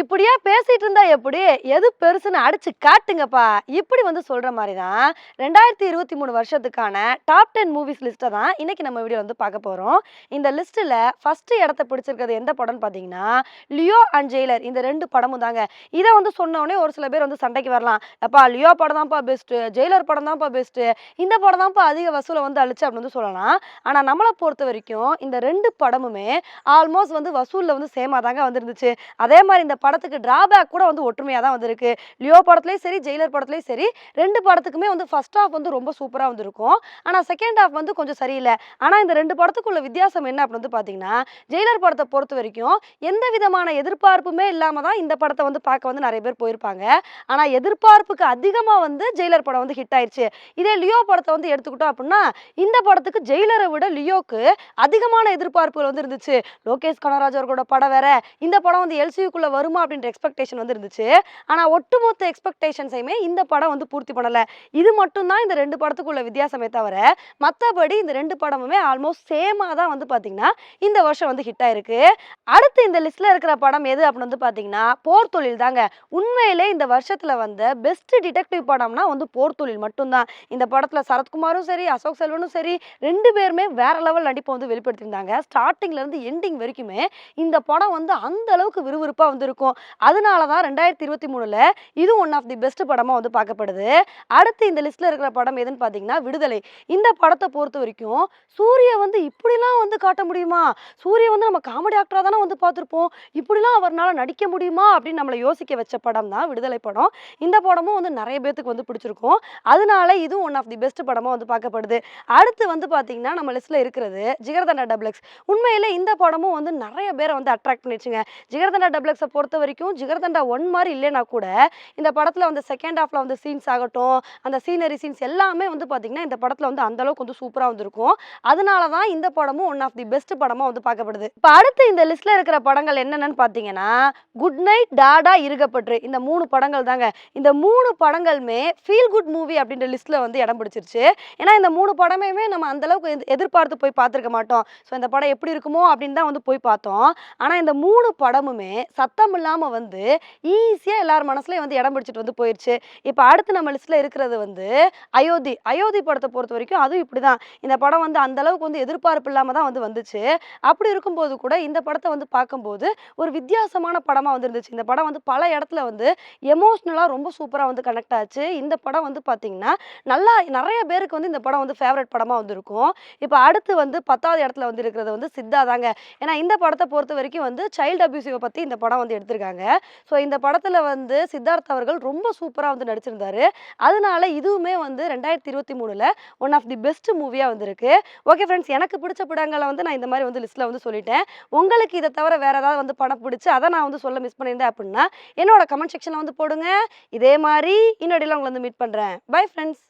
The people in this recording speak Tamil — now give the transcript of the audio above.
இப்படியா பேசிட்டு இருந்தா எப்படி? எது பெருசுன்னு அடிச்சு காட்டுங்கப்பா. இப்படி வந்து சொல்ற மாதிரி தான் ரெண்டாயிரத்தி இருபத்தி மூணு வருஷத்துக்கான டாப் டென் மூவிஸ் லிஸ்ட்டை தான் இன்னைக்கு நம்ம வீடியோ வந்து பார்க்க போறோம். இந்த லிஸ்ட்டில் ஃபர்ஸ்ட் இடத்த பிடிச்சிருக்கிறது எந்த படம்னு பார்த்தீங்கன்னா லியோ அண்ட் ஜெயிலர். இந்த ரெண்டு படமும் தாங்க. இதை வந்து சொன்ன ஒரு சில பேர் வந்து சண்டைக்கு வரலாம். அப்பா லியோ படம் தான்ப்பா பெஸ்ட்டு ஜெயிலர் படம் தான்ப்பா பெஸ்ட்டு இந்த படம் தான்ப்பா அதிக வசூலை வந்து அழிச்சு அப்படின்னு வந்து சொல்லலாம். ஆனால் நம்மளை பொறுத்த வரைக்கும் இந்த ரெண்டு படமுமே ஆல்மோஸ்ட் வந்து வசூலில் வந்து சேமாக தாங்க வந்துருந்துச்சு. அதே மாதிரி இந்த படத்துக்கு டிராபேக் கூட வந்து ஒற்றுமையாக தான் வந்திருக்கு. லியோ படத்துலையும் சரி ஜெயிலர் படத்துலையும் சரி ரெண்டு படத்துக்குமே வந்து ஃபர்ஸ்ட் ஹாஃப் வந்து ரொம்ப சூப்பராக வந்திருக்கும். ஆனால் செகண்ட் ஹாஃப் வந்து கொஞ்சம் சரியில்லை. ஆனால் இந்த ரெண்டு படத்துக்குள்ள வித்தியாசம் என்ன அப்படின்னு வந்து பார்த்தீங்கன்னா ஜெயிலர் படத்தை பொறுத்த வரைக்கும் எந்த விதமான எதிர்பார்ப்புமே இல்லாமல் தான் இந்த படத்தை வந்து பார்க்க வந்து நிறைய பேர் போயிருப்பாங்க. ஆனால் எதிர்பார்ப்புக்கு அதிகமாக வந்து ஜெயிலர் படம் வந்து ஹிட் ஆயிடுச்சு இதே லியோ படத்தை வந்து எடுத்துக்கிட்டோம் அப்படின்னா இந்த படத்துக்கு ஜெயிலரை விட லியோக்கு அதிகமான எதிர்பார்ப்புகள் வந்து இருந்துச்சு. லோகேஷ் கனராஜ் அவர்களோட படம் வேற. இந்த படம் வந்து எல்சியூக்குள்ள வரும் அப்படின்ற எக்ஸ்பெக்டேஷன் வந்து இருந்துச்சு ஆனால் ஒட்டுமொத்த எக்ஸ்பெக்டேஷன்ஸையுமே இந்த படம் வந்து பூர்த்தி பண்ணலை. இது மட்டும்தான் இந்த ரெண்டு படத்துக்குள்ள வித்தியாசமே தவிர மற்றபடி இந்த ரெண்டு படமுமே ஆல்மோஸ்ட் சேமாக தான் வந்து பார்த்தீங்கன்னா இந்த வருஷம் வந்து ஹிட் ஆயிருக்கு. அடுத்து இந்த லிஸ்ட்ல இருக்கிற படம் எது அப்படின்னு வந்து பார்த்தீங்கன்னா போர் தொழில் தாங்க. உண்மையிலே இந்த வருஷத்தில் வந்த பெஸ்ட் டிடெக்டிவ் படம்னா வந்து போர் தொழில் மட்டும்தான். இந்த படத்தில் சரத்குமாரும் சரி அசோக் செல்வனும் சரி ரெண்டு பேருமே வேற லெவல் நடிப்பை வந்து வெளிப்படுத்தியிருந்தாங்க. ஸ்டார்டிங்ல இருந்து எண்டிங் வரைக்குமே இந்த படம் வந்து அந்த அளவுக்கு விறுவிறுப்பாக வந்து இருக்கும் அதனால தான் ரெண்டாயிரத்தி இருபத்தி மூணுல இது ஒன் ஆஃப் தி பெஸ்ட் படமா வந்து பார்க்கப்படுது. அடுத்து இந்த லிஸ்ட்டில் இருக்கிற படம் எதுன்னு பார்த்தீங்கன்னா விடுதலை. இந்த படத்தை பொறுத்த வரைக்கும் சூரிய வந்து இப்படிலாம் வந்து காட்ட முடியுமா? சூரிய வந்து நம்ம காமெடி ஆக்டராக தானே வந்து பார்த்துருப்போம். இப்படிலாம் அவர்னால நடிக்க முடியுமா? அப்படின்னு நம்மளை யோசிக்க வச்ச படம் தான் விடுதலை படம். இந்த படமும் வந்து நிறைய பேத்துக்கு வந்து பிடிச்சிருக்கும். அதனால இதுவும் ஒன் ஆஃப் தி பெஸ்ட் படமாக வந்து பார்க்கப்படுது. அடுத்து வந்து பார்த்தீங்கன்னா நம்ம லிஸ்ட்டில் இருக்கிறது ஜிகர்தண்டா டபுள் உண்மையில் உண்மையிலே இந்த படமும் வந்து நிறைய பேரை வந்து அட்ராக்ட் பண்ணிடுச்சுங்க. ஜிகர்தண்டா டபுள் பொறுத்த பொறுத்த வரைக்கும் ஜிகர்தண்டா ஒன் மாதிரி இல்லைனா கூட இந்த படத்தில் வந்து செகண்ட் ஹாஃபில் வந்து சீன்ஸ் ஆகட்டும் அந்த சீனரி சீன்ஸ் எல்லாமே வந்து பார்த்தீங்கன்னா இந்த படத்தில் வந்து அந்தளவுக்கு வந்து சூப்பராக வந்திருக்கும். அதனால தான் இந்த படமும் ஒன் ஆஃப் தி பெஸ்ட் படமாக வந்து பார்க்கப்படுது. இப்போ அடுத்து இந்த லிஸ்ட்டில் இருக்கிற படங்கள் என்னென்னு பார்த்தீங்கன்னா குட் நைட் டாடா இருகப்பற்று இந்த மூணு படங்கள் தாங்க. இந்த மூணு படங்களுமே ஃபீல் குட் மூவி அப்படின்ற லிஸ்ட்டில் வந்து இடம் பிடிச்சிருச்சு. ஏன்னா இந்த மூணு படமே நம்ம அந்தளவுக்கு எதிர்பார்த்து போய் பார்த்துருக்க மாட்டோம். ஸோ இந்த படம் எப்படி இருக்குமோ அப்படின்னு தான் வந்து போய் பார்த்தோம். ஆனால் இந்த மூணு படமுமே சத்தம் இல்லாமல் வந்து ஈஸியாக எல்லார் மனசுலையும் வந்து இடம் பிடிச்சிட்டு வந்து போயிடுச்சு இப்போ அடுத்து நம்ம லிஸ்ட்டில் இருக்கிறது வந்து அயோத்தி. அயோத்தி படத்தை பொறுத்த வரைக்கும் அதுவும் இப்படி தான் இந்த படம் வந்து அந்த அளவுக்கு வந்து எதிர்பார்ப்பு இல்லாமல் தான் வந்து வந்துச்சு. அப்படி இருக்கும்போது கூட இந்த படத்தை வந்து பார்க்கும்போது ஒரு வித்தியாசமான படமாக வந்துருந்துச்சு இந்த படம் வந்து பல இடத்துல வந்து எமோஷ்னலாக ரொம்ப சூப்பராக வந்து கனெக்ட் ஆச்சு. இந்த படம் வந்து பார்த்தீங்கன்னா நல்லா நிறைய பேருக்கு வந்து இந்த படம் வந்து ஃபேவரட் படமாக வந்திருக்கும். இப்போ அடுத்து வந்து பத்தாவது இடத்துல வந்து இருக்கிறது வந்து சித்தா தாங்க ஏன்னா இந்த படத்தை பொறுத்த வரைக்கும் வந்து சைல்டு அபியூசிவை பற்றி இந்த படம் வந்து எடுத்திருக்காங்க ஸோ இந்த படத்தில் வந்து சித்தார்த் அவர்கள் ரொம்ப சூப்பராக வந்து நடிச்சிருந்தாரு. அதனால இதுவுமே வந்து ரெண்டாயிரத்தி இருபத்தி மூணில் ஒன் ஆஃப் தி பெஸ்ட் மூவியாக வந்திருக்கு. ஓகே ஃப்ரெண்ட்ஸ் எனக்கு பிடிச்ச படங்களை வந்து நான் இந்த மாதிரி வந்து லிஸ்ட்டில் வந்து சொல்லிட்டேன். உங்களுக்கு இதை தவிர வேறு ஏதாவது வந்து படம் பிடிச்சி அதை நான் வந்து சொல்ல மிஸ் பண்ணியிருந்தேன் அப்படின்னா என்னோட கமெண்ட் செக்ஷனில் வந்து போடுங்க. இதே மாதிரி இன்னொடையில் உங்களை வந்து மீட் பண்ணுறேன் பை ஃப்ரெண்ட்ஸ்